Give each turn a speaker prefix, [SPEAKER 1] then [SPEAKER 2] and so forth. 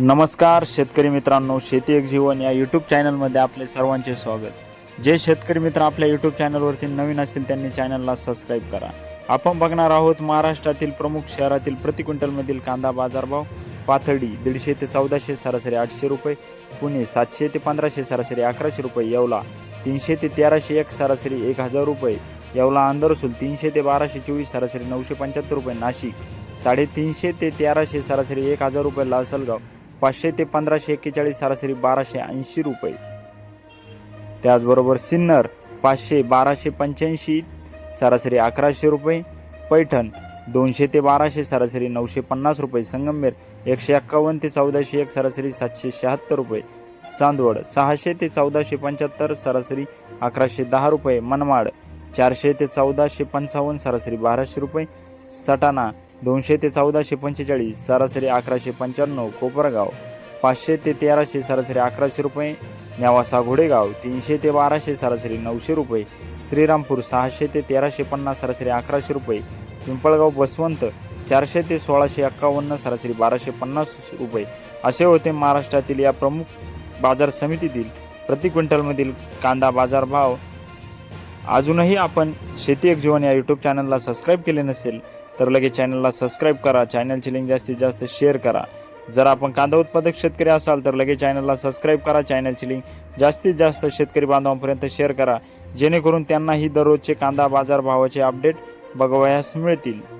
[SPEAKER 1] नमस्कार शेतकरी मित्रांनो शेती एक जीवन या यूट्यूब चॅनलमध्ये आपले सर्वांचे स्वागत. जे शेतकरी मित्र आपल्या यूट्यूब चॅनलवरती नवीन असतील त्यांनी चॅनलला सबस्क्राईब करा. आपण बघणार आहोत महाराष्ट्रातील प्रमुख शहरातील प्रति क्विंटलमधील कांदा बाजारभाव. पाथर्डी दीडशे ते चौदाशे सरासरी आठशे रुपये. पुणे सातशे ते पंधराशे सरासरी अकराशे रुपये. येवला तीनशे ते तेराशे एक सरासरी एक हजार रुपये. येवला अंदरसूल तीनशे ते बाराशे चोवीस सरासरी नऊशे पंच्याहत्तर रुपये. नाशिक साडेतीनशे ते तेराशे सरासरी एक हजार रुपये. लासलगाव पाचशे ते पंधराशे एक्केचाळीस सरासरी बाराशे ऐंशी रुपये. त्याचबरोबर सिन्नर पाचशे बाराशे पंच्याऐंशी सरासरी अकराशे रुपये. पैठण दोनशे ते बाराशे सरासरी नऊशे पन्नास रुपये. संगमनेर एकशे एक्कावन्न ते चौदाशे एक सरासरी सातशे शहात्तर रुपये. चांदवड सहाशे ते चौदाशे पंच्याहत्तर सरासरी अकराशे दहा रुपये. मनमाड चारशे ते चौदाशे पंचावन्न सरासरी बाराशे रुपये. सटाणा दोनशे ते चौदाशे पंचेचाळीस सरासरी अकराशे पंच्याण्णव कोपरगाव. पाचशे ते तेराशे सरासरी अकराशे रुपये. नेवासा घोडेगाव तीनशे ते बाराशे सरासरी नऊशे रुपये. श्रीरामपूर सहाशे ते तेराशे पन्नास सरासरी अकराशे रुपये. पिंपळगाव बसवंत चारशे ते सोळाशे एक्कावन्न सरासरी बाराशे पन्नास रुपये. असे होते महाराष्ट्रातील या प्रमुख बाजार समितीतील प्रति क्विंटलमधील कांदा बाजार भाव. अजूनही आपण शेती एक जीवन या यूट्यूब चॅनलला सबस्क्राईब केले नसेल तर लगेच चॅनलला सबस्क्राईब करा. चॅनलची लिंक जास्तीत जास्त शेअर करा. जर आपण कांदा उत्पादक शेतकरी असाल तर लगेच चॅनलला सबस्क्राईब करा. चॅनलची लिंक जास्तीत जास्त शेतकरी बांधवांपर्यंत शेअर करा. जेणेकरून त्यांनाही दररोजचे कांदा बाजार भावाचे अपडेट बघवयास मिळतील.